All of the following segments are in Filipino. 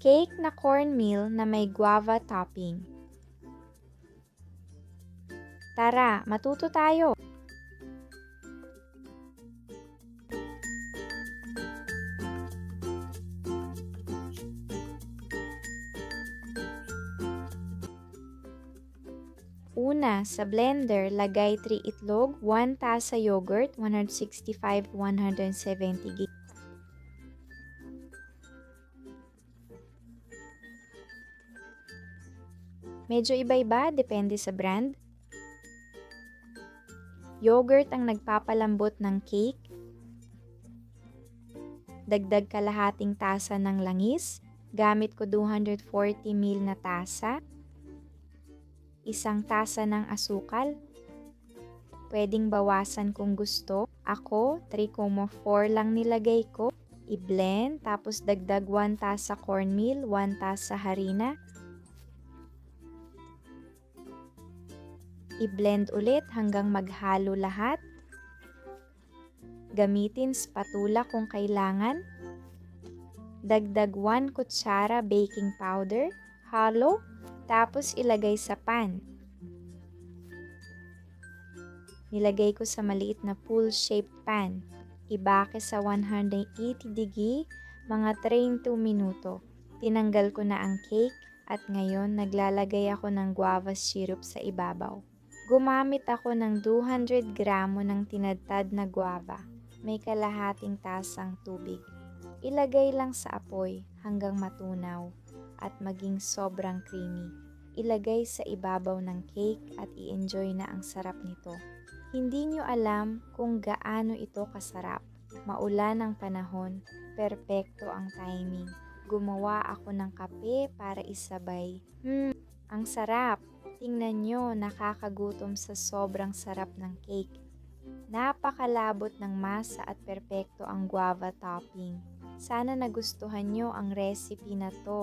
Cake na cornmeal na may guava topping. Tara, matuto tayo. Una, sa blender, lagay 3 itlog, 1 tasa yogurt, 165-170 g. Medyo iba-iba, depende sa brand. Yogurt ang nagpapalambot ng cake. Dagdag kalahating tasa ng langis. Gamit ko 240 ml na tasa. Isang tasa ng asukal. Pwedeng bawasan kung gusto. Ako, 3,4 lang nilagay ko. I-blend, tapos dagdag 1 tasa cornmeal, 1 tasa harina. I-blend ulit hanggang maghalo lahat. Gamitin spatula kung kailangan. Dagdag 1 kutsara baking powder. Halo. Tapos ilagay sa pan. Nilagay ko sa maliit na pool-shaped pan. Ibake sa 180 degree mga 32 minuto. Tinanggal ko na ang cake at ngayon naglalagay ako ng guava syrup sa ibabaw. Gumamit ako ng 200 gramo ng tinadtad na guava. May kalahating tasang tubig. Ilagay lang sa apoy hanggang matunaw at maging sobrang creamy. Ilagay sa ibabaw ng cake at i-enjoy na ang sarap nito. Hindi nyo alam kung gaano ito kasarap. Maulan ang panahon, perpekto ang timing. Gumawa ako ng kape para isabay. Hmm, ang sarap! Tingnan nyo, nakakagutom sa sobrang sarap ng cake. Napakalabot ng masa at perpekto ang guava topping. Sana nagustuhan nyo ang recipe na to.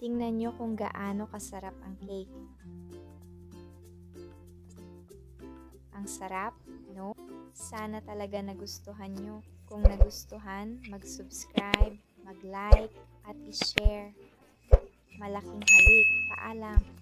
Tingnan nyo kung gaano kasarap ang cake. Ang sarap, no? Sana talaga nagustuhan nyo. Kung nagustuhan, mag-subscribe, mag-like, at i-share. Malaking halik. Paalam.